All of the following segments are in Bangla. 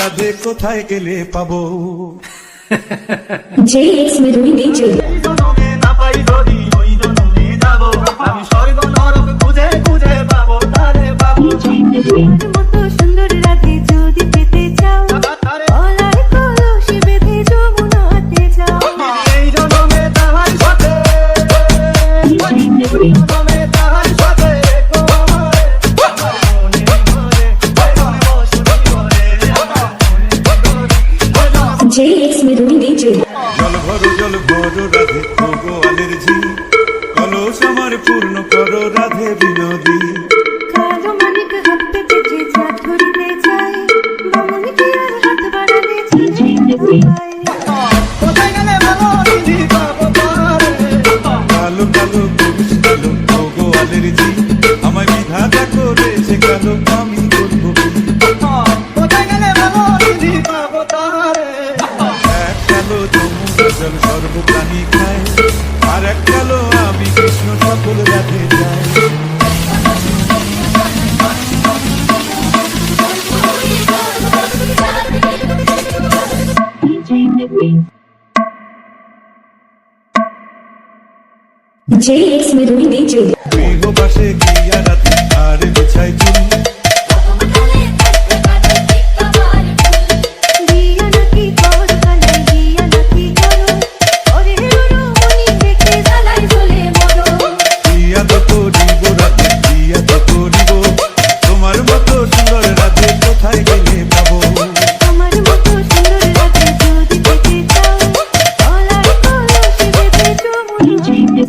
রাধে কোথায় গেলে পাবো? JX Melody DJ. এই জনমে না পাই যদি ওই জনমে যাব। আমি স্বর্গ নরক খুঁজে খুঁজে পাবো তারে পাবো। মতো সুন্দর ভরো জল ভরো রাধে গোয়ালের ঝি কলস আমার পূর্ণ করো রাধে বিনোদী। কালো আমায় বিধাতা করেছে আমি করব এক জল সর্বপ্রাণী খায় আর এক কালো আমি কৃষ্ণ সকল রাধে যাই JX Melody DJ. গৃহবাসে গিয়া রাধে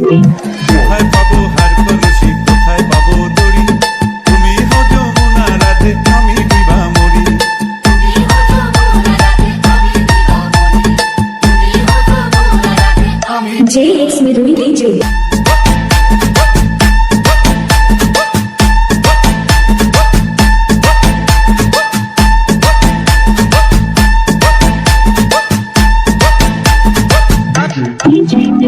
কোথায় পাবো হার কলসি? কোথায় পাবো দড়ি? তুমি হো যমুনা রাধে আমি বিভা মরি। JX Melody DJ. তারে এই জনমে